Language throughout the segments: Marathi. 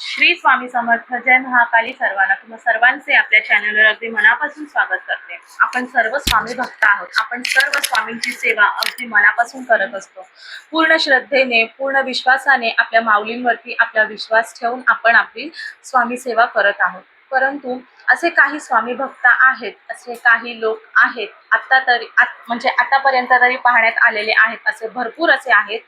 श्री स्वामी समर्थ. जय महाकाली सर्वांना. तुम्हा सर्वांचे आपल्या चॅनलवर अगदी मनापासून स्वागत करते. आपण सर्व स्वामी भक्त आहोत. आपण सर्व स्वामींची सेवा अगदी मनापासून करत असतो. पूर्ण श्रद्धेने पूर्ण विश्वासाने आपल्या माऊलींवरती आपला विश्वास ठेवून आपण आपली स्वामी सेवा करत आहोत. परंतु असे काही स्वामी भक्त आहेत असे काही लोक आहेत आत्ता तरी आत म्हणजे आतापर्यंत तरी पाहण्यात आलेले आहेत असे भरपूर असे आहेत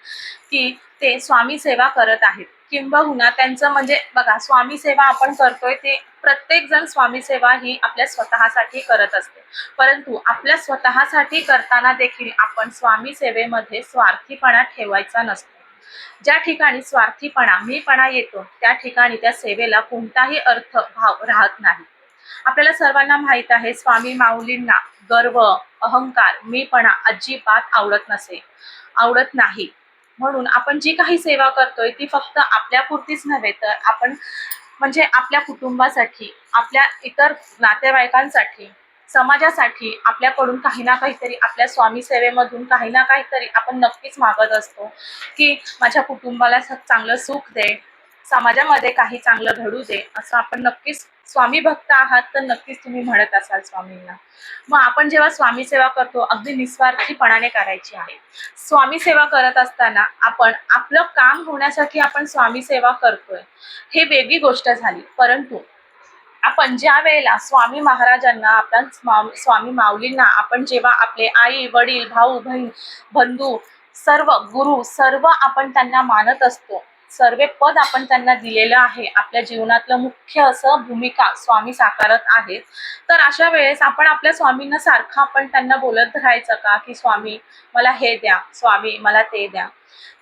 की ते स्वामी सेवा करत आहेत. किंबहुना त्यांचं म्हणजे बघा स्वामी सेवा आपण करतोय ते प्रत्येक जण स्वामी सेवा ही आपल्या स्वतःसाठी करत असते. परंतु आपल्या स्वतःसाठी करताना देखील आपण स्वामी सेवेमध्ये स्वार्थीपणा ठेवायचा नसतो. ज्या ठिकाणी स्वार्थीपणा मीपणा येतो त्या ठिकाणी त्या सेवेला कोणताही अर्थ भाव राहत नाही. आपल्याला सर्वांना माहीत आहे स्वामी माऊलींना गर्व अहंकार मीपणा अजिबात आवडत नसे आवडत नाही. म्हणून आपण जी काही सेवा करतोय ती फक्त आपल्यापुरतीच नव्हे तर आपण म्हणजे आपल्या कुटुंबासाठी आपल्या इतर नातेवाईकांसाठी समाजासाठी आपल्याकडून काही ना काहीतरी आपल्या स्वामी सेवेमधून काही ना काहीतरी आपण नक्कीच मागत असतो की माझ्या कुटुंबाला चांगलं सुख दे समाजामध्ये काही चांगलं घडू दे असं आपण नक्कीच स्वामी भक्त आहात तर नक्कीच तुम्ही म्हणत असाल स्वामींना. मग आपण जेव्हा स्वामी सेवा करतो अगदी निस्वार्थीपणाने करायची आहे. स्वामी सेवा करत असताना आपण आपलं काम होण्यासाठी आपण स्वामी सेवा करतोय. हे वेगळी गोष्ट झाली. परंतु आपण ज्या वेळेला स्वामी महाराजांना आपण स्वामी माऊलींना आपण जेव्हा आपले आई वडील भाऊ बहीण बंधू सर्व गुरु सर्व आपण त्यांना मानत असतो सर्व पद आपण त्यांना दिलेलं आहे. आपल्या जीवनातलं मुख्य असं भूमिका स्वामी साकारत आहेत. तर अशा वेळेस आपण आपल्या स्वामींना सारखं आपण त्यांना बोलत राहायचं का? की स्वामी मला हे द्या. स्वामी मला ते द्या.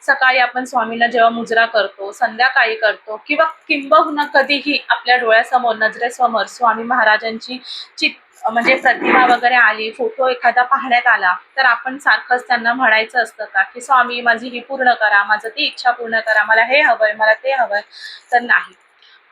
सकाळी आपण स्वामींना जेव्हा मुजरा करतो संध्याकाळी करतो किंवा किंबहुना कधीही आपल्या डोळ्यासमोर नजरेसमोर स्वामी महाराजांची चित म्हणजे प्रतिमा वगैरे आली फोटो एखादा पाहण्यात आला तर आपण सारखंच त्यांना म्हणायचं असतं का की स्वामी माझी ही पूर्ण करा माझं ती इच्छा पूर्ण करा मला हे हवंय मला ते हवंय. तर नाही.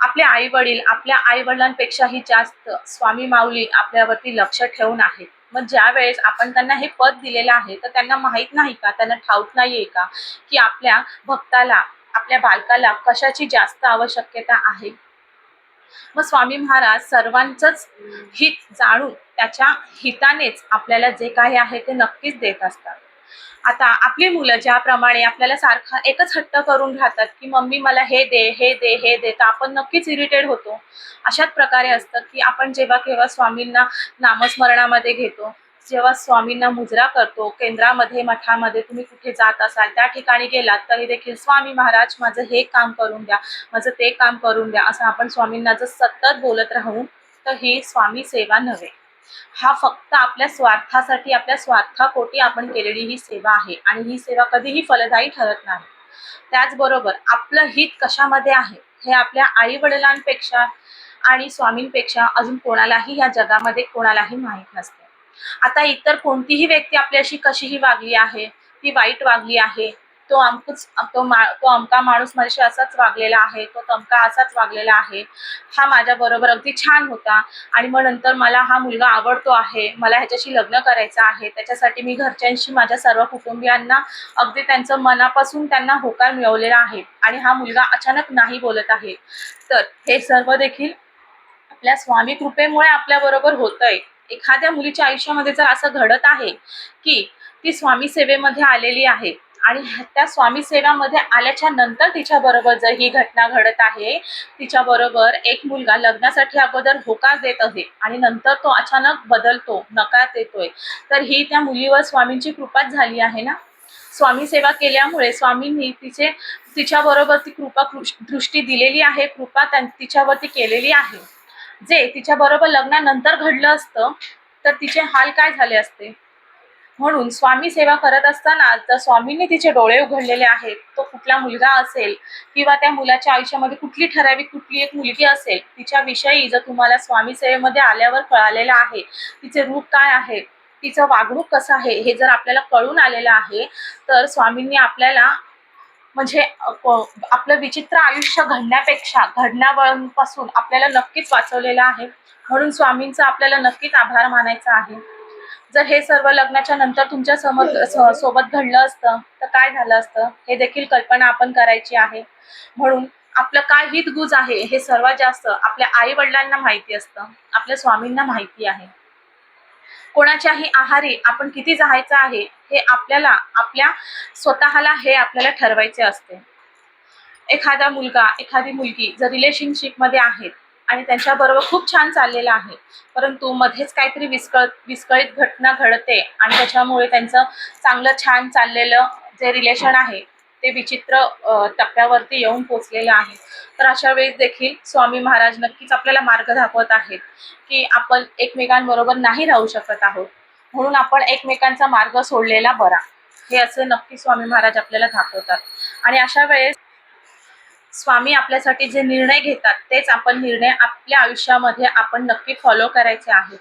आपले आई वडील आपल्या आई वडिलांपेक्षाही जास्त स्वामी माऊली आपल्यावरती लक्ष ठेवून आहेत. मग ज्या वेळेस आपण त्यांना हे पद दिलेलं आहे तर त्यांना माहीत नाही का त्यांना ठाऊक नाहीये का की आपल्या भक्ताला आपल्या बालकाला कशाची जास्त आवश्यकता आहे? मग स्वामी महाराज सर्वांचंच हित जाणून त्याच्या हितानेच आपल्याला जे काही आहे ते नक्कीच देत असतात. आता आपली मुलं ज्याप्रमाणे आपल्याला सारखा एकच हट्ट करून राहतात की मम्मी मला हे दे हे दे हे दे तर आपण नक्कीच इरिटेड होतो. अशाच प्रकारे असतं की आपण जेव्हा केव्हा स्वामींना नामस्मरणामध्ये घेतो जेव्हा स्वामींना मुजरा करतो केंद्रामध्ये मठामध्ये तुम्ही कुठे जात असाल त्या ठिकाणी गेलात तरी देखील स्वामी महाराज माझं हे काम करून द्या माझं ते काम करून द्या असं आपण स्वामींना जर सतत बोलत राहू तर ही स्वामी सेवा नव्हे. हा फक्त आपल्या स्वार्थासाठी आपल्या स्वार्थापोटी आपण केलेली ही सेवा आहे आणि ही सेवा कधीही फलदायी ठरत नाही. त्याचबरोबर आपलं हित कशामध्ये आहे हे आपल्या आई वडिलांपेक्षा आणि स्वामींपेक्षा अजून कोणालाही या जगामध्ये कोणालाही माहीत नसते. आता इतर कोणतीही व्यक्ती आपल्याशी कशीही वागली आहे ती वाईट वागली आहे तो अमकूच तो मा तो अमका माणूस माझ्याशी असाच वागलेला आहे तो तमका असाच वागलेला आहे हा माझ्याबरोबर अगदी छान होता आणि मग नंतर मला हा मुलगा आवडतो आहे मला ह्याच्याशी लग्न करायचं आहे त्याच्यासाठी मी घरच्यांशी माझ्या सर्व कुटुंबियांना अगदी त्यांचं मनापासून त्यांना होकार मिळवलेला आहे आणि हा मुलगा अचानक नाही बोलत आहे. तर हे सर्व देखील आपल्या स्वामी कृपेमुळे आपल्याबरोबर होतंय. एखाद्या मुलीच्या आयुष्यामध्ये जर असं घडत आहे की ती स्वामी सेवेमध्ये आलेली आहे आणि त्या स्वामी सेवामध्ये आल्याच्यानंतर तिच्या बरोबर जर ही घटना घडत आहे तिच्या बरोबर एक मुलगा लग्नासाठी अगोदर होकार देत आहे आणि नंतर तो अचानक बदलतो नकार देतोय तर ही त्या मुलीवर स्वामींची कृपाच झाली आहे ना? स्वामी सेवा केल्यामुळे स्वामींनी तिचे तिच्याबरोबर ती कृपा दृष्टी दिलेली आहे कृपा तिच्यावरती केलेली आहे. जे तिच्या बरोबर लग्नानंतर घडलं असतं तर तिचे हाल काय झाले असते? म्हणून स्वामी सेवा करत असताना जर स्वामींनी तिचे डोळे उघडलेले आहेत तो कुठला मुलगा असेल किंवा त्या मुलाच्या आयुष्यामध्ये कुठली ठराविक कुठली एक मुलगी असेल तिच्याविषयी जर तुम्हाला स्वामी सेवेमध्ये आल्यावर कळालेलं आहे तिचे रूप काय आहे तिचं वागणूक कसं आहे हे जर आपल्याला कळून आलेलं आहे तर स्वामींनी आपल्याला म्हणजे आपलं विचित्र आयुष्य घडण्यापेक्षा घडण्यापासून आपल्याला नक्कीच वाचवलेलं आहे. म्हणून स्वामींचा आपल्याला नक्कीच आभार मानायचा आहे. जर हे सर्व लग्नाच्या नंतर तुमच्यासमोर सोबत घडलं असतं तर काय झालं असतं? हे देखील कल्पना आपण करायची आहे. म्हणून आपलं काय हितगुज आहे हे सर्वात जास्त आपल्या आई वडिलांना माहिती असतं. आपल्या स्वामींना माहिती आहे. कोणाच्याही आहारी आपण किती जायचं आहे हे आपल्याला आपल्या स्वतःला हे आपल्याला ठरवायचे असते. एखादा मुलगा एखादी मुलगी जर रिलेशनशिपमध्ये आहेत आणि त्यांच्याबरोबर खूप छान चाललेलं आहे परंतु मध्येच काहीतरी विस्कळ विस्कळीत घटना घडते आणि त्याच्यामुळे त्यांचं चांगलं छान चाललेलं जे रिलेशन आहे ते विचित्र टप्प्यावरती येऊन पोचलेलं आहे तर अशा वेळेस देखील स्वामी महाराज नक्कीच आपल्याला मार्ग दाखवत आहेत की आपण एकमेकांबरोबर नाही राहू शकत आहोत. म्हणून आपण एकमेकांचा मार्ग सोडलेला बरा. हे असे नक्की स्वामी महाराज आपल्याला दाखवतात. आणि अशा वेळेस स्वामी आपल्यासाठी जे निर्णय घेतात तेच आपण निर्णय आपल्या आयुष्यामध्ये आपण नक्की फॉलो करायचे आहेत.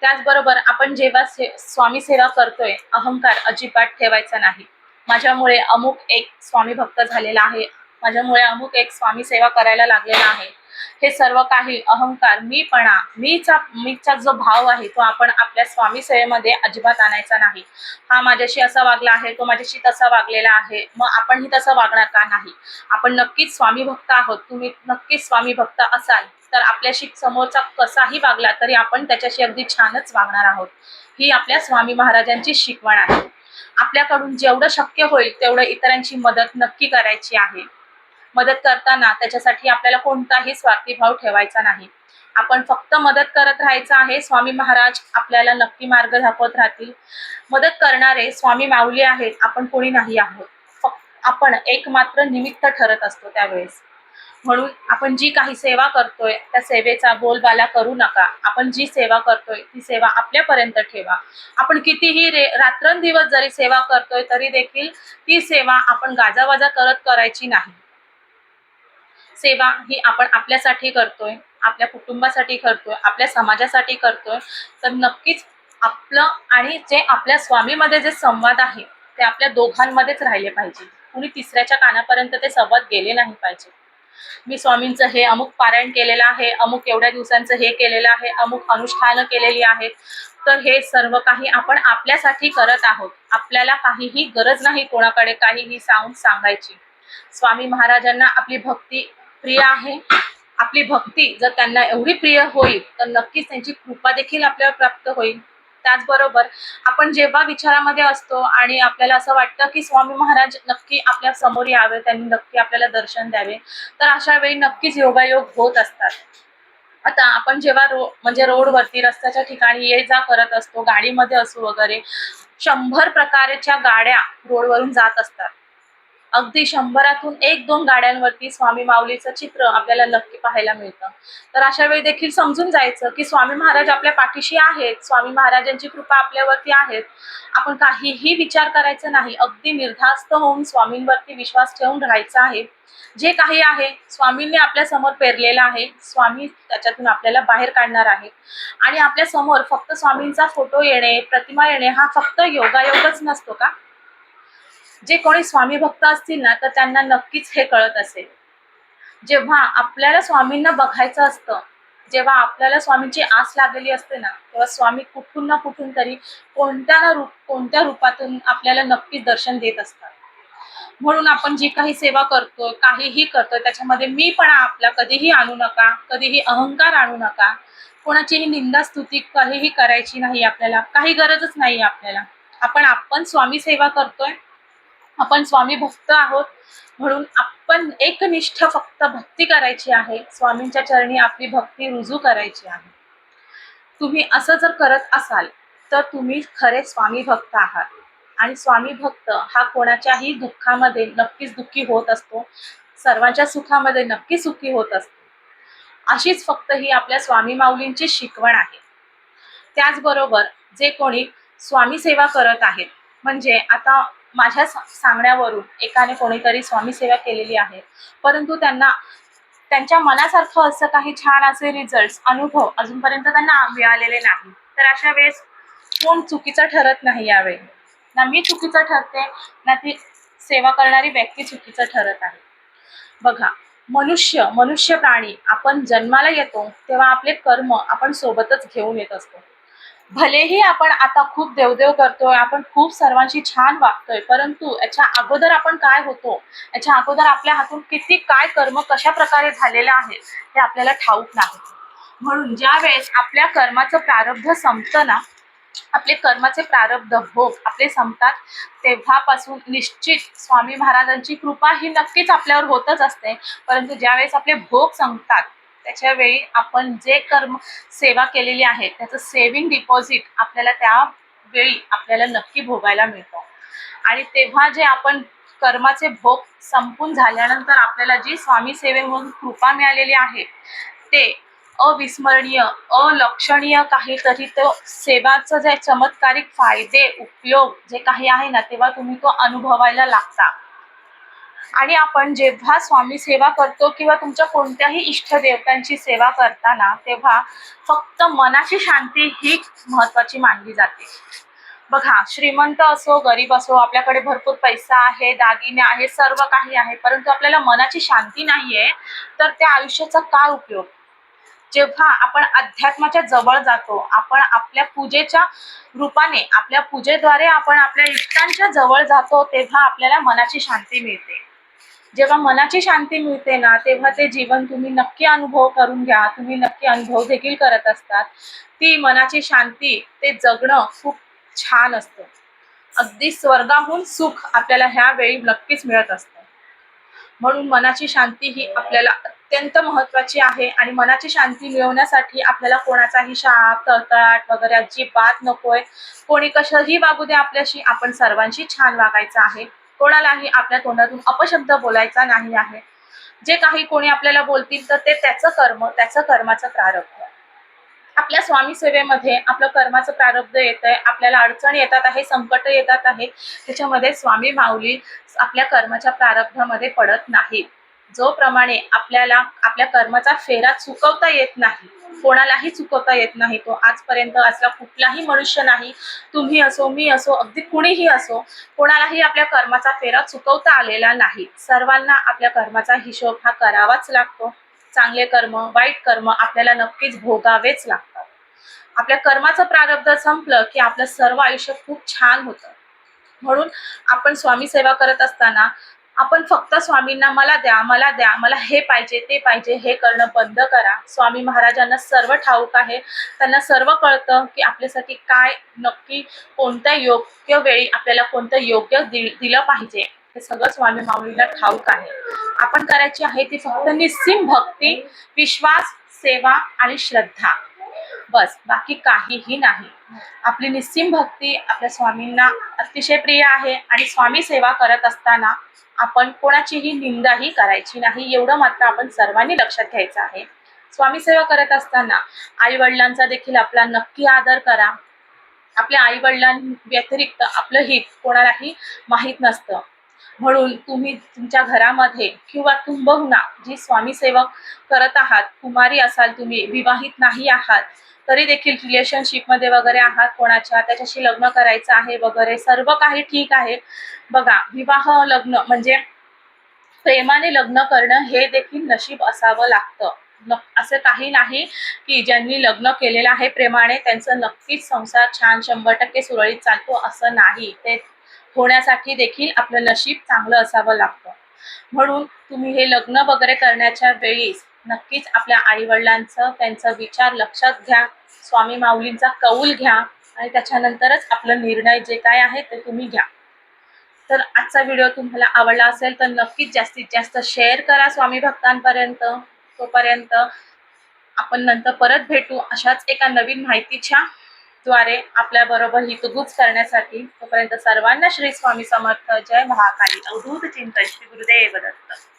त्याचबरोबर आपण जेव्हा से स्वामी सेवा करतोय अहंकार अजिबात ठेवायचा नाही. माझ्यामुळे अमुक एक स्वामी भक्त झालेला आहे. माझ्यामुळे अमुक एक स्वामी सेवा करायला लागलेला आहे. हे सर्व काही अहंकार मीपणा मीचा मीचा जो भाव आहे तो आपण आपल्या स्वामी सेवेमध्ये अजिबात आणायचा नाही. हा माझ्याशी असा वागला आहे तो माझ्याशी तसा वागलेला आहे. मग आपणही तसं वागणार का नाही? आपण नक्कीच स्वामी भक्त आहोत. तुम्ही नक्कीच स्वामी भक्त असाल. तर आपल्याशी समोरचा कसाही वागला तरी आपण त्याच्याशी अगदी छानच वागणार आहोत. ही आपल्या स्वामी महाराजांची शिकवण आहे. आपल्याकडून जेवढं शक्य होईल तेवढं इतरांची मदत नक्की करायची आहे. मदत करताना त्याच्यासाठी आपल्याला कोणताही स्वार्थी भाव ठेवायचा नाही. आपण फक्त मदत करत राहायचं आहे स्वामी महाराज आपल्याला नक्की मार्ग दाखवत राहतील. मदत करणारे स्वामी माऊली आहेत आपण कोणी नाही आहोत. फक्त आपण एक मात्र निमित्त ठरत असतो त्यावेळेस. म्हणून आपण जी काही सेवा करतोय त्या सेवेचा बोलबाला करू नका. आपण जी सेवा करतोय ती सेवा आपल्यापर्यंत ठेवा. आपण कितीही रे रात्रंदिवस जरी सेवा करतोय तरी देखील ती सेवा आपण गाजावाजा करत करायची नाही. सेवा ही आपण आपल्यासाठी करतोय आपल्या कुटुंबासाठी करतोय आपल्या समाजासाठी करतोय. तर नक्कीच आपलं आणि जे आपल्या स्वामीमध्ये जे संवाद आहे ते आपल्या दोघांमध्येच राहिले पाहिजे. कुणी तिसऱ्याच्या कानापर्यंत ते संवाद गेले नाही पाहिजे. मी स्वामींचं हे अमुक पारायण केलेलं आहे अमुक एवढ्या दिवसांचं हे केलेलं आहे अमुक अनुष्ठानं केलेली आहेत. तर हे सर्व काही आपण आपल्यासाठी करत आहोत. आपल्याला काहीही गरज नाही कोणाकडे काहीही सांगून सांगायची. स्वामी महाराजांना आपली भक्ती प्रिय आहे. आपली भक्ती जर त्यांना एवढी प्रिय होईल तर नक्कीच त्यांची कृपा देखील आपल्याला प्राप्त होईल. त्याचबरोबर आपण जेव्हा विचारामध्ये असतो आणि आपल्याला असं वाटतं की स्वामी महाराज नक्की आपल्यासमोर यावे त्यांनी नक्की आपल्याला दर्शन द्यावे तर अशा वेळी नक्कीच योगायोग होत असतात. आता आपण जेव्हा रो म्हणजे रोडवरती रस्त्याच्या ठिकाणी ये जा करत असतो गाडीमध्ये असू वगैरे शंभर प्रकारच्या गाड्या रोडवरून जात असतात. अगदी शंभरातून एक दोन गाड्यांवरती स्वामी माऊलीचं चित्र आपल्याला नक्की पाहायला मिळतं. तर अशा वेळी देखील समजून जायचं की स्वामी महाराज आपल्या पाठीशी आहेत स्वामी महाराजांची कृपा आपल्यावरती आहेत. आपण काहीही विचार करायचा नाही अगदी निर्धास्त होऊन स्वामींवरती विश्वास ठेवून राहायचा आहे. जे काही आहे स्वामींनी आपल्यासमोर पेरलेलं आहे स्वामी त्याच्यातून आपल्याला बाहेर काढणार आहे. आणि आपल्यासमोर फक्त स्वामींचा फोटो येणे प्रतिमा येणे हा फक्त योगायोगच नसतो का? जे कोणी स्वामी भक्त असतील ना तर त्यांना नक्कीच हे कळत असेल. जेव्हा आपल्याला स्वामींना बघायचं असतं जेव्हा आपल्याला स्वामींची आस लागलेली असते ना तेव्हा स्वामी कुठून ना कुठून तरी कोणत्या ना रूप कोणत्या रूपातून आपल्याला नक्कीच दर्शन देत असतात. म्हणून आपण जी काही सेवा करतोय काहीही करतोय त्याच्यामध्ये मी पण आपला कधीही आणू नका कधीही अहंकार आणू नका. कोणाचीही निंदा स्तुती काहीही करायची नाही आपल्याला काही गरजच नाही आपल्याला. आपण आपण स्वामी सेवा करतोय आपण स्वामी भक्त आहोत म्हणून आपण एकनिष्ठ फक्त भक्ती करायची आहे. स्वामींच्या चरणी आपली भक्ती रुजू करायची आहे. तुम्ही असं जर करत असाल तर तुम्ही खरे स्वामी भक्त आहात. आणि स्वामी भक्त हा कोणाच्याही दुःखामध्ये नक्कीच दुःखी होत असतो. सर्वांच्या सुखामध्ये नक्की सुखी होत असतो. अशीच फक्त ही आपल्या स्वामी माऊलींची शिकवण आहे. त्याचबरोबर जे कोणी स्वामी सेवा करत आहेत म्हणजे आता माझ्या सांगण्यावरून एकाने कोणीतरी स्वामी सेवा केलेली आहे. परंतु त्यांना त्यांच्या मनासारखं असं काही छान असे रिझल्ट अनुभव अजूनपर्यंत त्यांना मिळालेले नाही. तर अशा वेळेस कोण चुकीचं ठरत नाही यावेळी? ना मी चुकीचं ठरते ना ती सेवा करणारी व्यक्ती चुकीचं ठरत आहे. बघा मनुष्य मनुष्य प्राणी आपण जन्माला येतो तेव्हा आपले कर्म आपण सोबतच घेऊन येत असतो. भलेही आपण आता खूप देवदेव करतोय आपण खूप सर्वांशी छान वागतोय परंतु याच्या अगोदर आपण काय होतो? याच्या अगोदर आपल्या हातून किती काय कर्म कशा प्रकारे झालेलं आहे हे आपल्याला ठाऊक नाही. म्हणून ज्या वेळेस आपल्या कर्माचं प्रारब्ध संपतं ना आपले कर्माचे प्रारब्ध भोग आपले संपतात तेव्हापासून निश्चित स्वामी महाराजांची कृपा ही नक्कीच आपल्यावर होतच असते. परंतु ज्यावेळेस आपले भोग संपतात त्याच्या वेळी आपण जे कर्म सेवा केलेली आहे त्याचं सेव्हिंग डिपॉझिट आपल्याला त्या वेळी आपल्याला नक्की भोगायला मिळतं. आणि तेव्हा जे आपण कर्माचे भोग संपून झाल्यानंतर आपल्याला जी स्वामी सेवेमधून कृपा मिळालेली आहे ते अविस्मरणीय अलक्षणीय काहीतरी तो सेवाचं जे चमत्कारिक फायदे उपयोग जे काही आहे ना तेव्हा तुम्ही तो अनुभवायला लागता. आणि आपण जेव्हा स्वामी सेवा करतो किंवा तुमच्या कोणत्याही इष्टदेवतांची सेवा करताना तेव्हा फक्त मनाची शांती ही महत्वाची मानली जाते. बघा श्रीमंत असो गरीब असो आपल्याकडे भरपूर पैसा आहे दागिने आहे सर्व काही आहे परंतु आपल्याला मनाची शांती नाहीये तर त्या आयुष्याचा काय उपयोग? जेव्हा आपण अध्यात्माच्या जवळ जातो आपण आपल्या पूजेच्या रूपाने आपल्या पूजेद्वारे आपण आपल्या इष्टांच्या जवळ जातो तेव्हा आपल्याला मनाची शांती मिळते. जेव्हा मनाची शांती मिळते ना तेव्हा ते जीवन तुम्ही नक्की अनुभव करून घ्या. तुम्ही नक्की अनुभव देखील करत असतात. ती मनाची शांती ते जगणं खूप छान असतं. अगदी स्वर्गाहून सुख आपल्याला ह्या वेळी नक्कीच मिळत असतं. म्हणून मनाची शांती ही आपल्याला अत्यंत महत्वाची आहे आणि मनाची शांती मिळवण्यासाठी आपल्याला कोणाचाही शाप तळतळाट वगैरे अजिबात नकोय. कोणी कशाही वागू दे आपल्याशी आपण सर्वांशी छान वागायचं आहे. कोणालाही आपल्या तोंडातून अपशब्द बोलायचा नाही आहे. जे काही कोणी आपल्याला बोलतील तर ते त्याचं कर्म त्याचं कर्माचं प्रारब्ध. आपल्या स्वामी सेवेमध्ये आपलं कर्माचं प्रारब्ध येत आहे आपल्याला अडचण येतात आहे संकट येतात आहे त्याच्यामध्ये स्वामी माऊली आपल्या कर्माच्या प्रारब्धामध्ये पडत नाही जो प्रमाणे आपल्याला आपल्या कर्माचा फेरा चुकवता येत नाही. कोणालाही चुकवता येत नाही. तो आजपर्यंत असला कुठलाही मनुष्य नाही. तुम्ही असो मी असो अगदी कुणीही असो कोणालाही आपल्या कर्माचा फेरा चुकवता आलेला नाही. सर्वांना आपल्या कर्माचा हिशोब हा करावाच लागतो. चांगले कर्म वाईट कर्म आपल्याला नक्कीच भोगावेच लागतात. आपल्या कर्माचं प्रारब्ध संपलं की आपलं सर्व आयुष्य खूप छान होतं. म्हणून आपण स्वामी सेवा करत असताना आपण फक्त स्वामींना मला द्या मला द्या मला हे पाहिजे ते पाहिजे हे करणं बंद करा. स्वामी महाराजांना सर्व ठाऊक आहे. त्यांना सर्व कळतं की आपल्यासाठी काय नक्की कोणत्या योग्य वेळी आपल्याला कोणतं योग्य दि दिलं पाहिजे. हे सगळं स्वामी माऊलीला ठाऊक आहे. आपण करायची आहे ती फक्त निस्सिम भक्ती विश्वास सेवा आणि श्रद्धा. बस बाकी काहीही नाही. आपली निस्सीम भक्ती आपल्या स्वामींना अतिशय प्रिय आहे आणि स्वामी सेवा करत असताना आपण कोणाचीही निंदाही करायची नाही एवढं मात्र आपण सर्वांनी लक्षात घ्यायचं आहे. स्वामी सेवा करत असताना आई वडिलांचा देखील आपला नक्की आदर करा. आपल्या आई वडिलां व्यतिरिक्त आपलं हित कोणालाही माहीत नसतं. म्हणून तुम्ही तुमच्या घरामध्ये किंवा तुंबहुना जी स्वामी सेवक करत आहात कुमारी असाल तुम्ही विवाहित नाही आहात तरी देखील रिलेशनशिपमध्ये वगैरे आहात कोणाच्या त्याच्याशी लग्न करायचं आहे वगैरे सर्व काही ठीक आहे. बघा विवाह लग्न म्हणजे प्रेमाने लग्न करणं हे देखील नशीब असावं लागतं. असं काही नाही की ज्यांनी लग्न केलेलं आहे प्रेमाने त्यांचं नक्कीच संसार छान शंभर टक्के सुरळीत चालतो असं नाही. ते होण्यासाठी देखील आपलं नशीब चांगलं असावं लागतं. म्हणून तुम्ही हे लग्न वगैरे करण्याच्या वेळीस नक्कीच आपल्या आईवडिलांचं त्यांचा विचार लक्षात घ्या. स्वामी माऊलींचा कौल घ्या आणि त्याच्यानंतरच आपलं निर्णय जे काय आहे ते तुम्ही घ्या. तर आजचा व्हिडिओ तुम्हाला आवडला असेल तर नक्कीच जास्तीत जास्त शेअर करा स्वामी भक्तांपर्यंत. तोपर्यंत आपण नंतर परत भेटू अशाच एका नवीन माहितीच्या द्वारे आपल्या बरोबर हितगुज करण्यासाठी तोपर्यंत सर्वांना श्री स्वामी समर्थ. जय महाकाली. अवधूत चिंतन श्री गुरुदेव दत्त.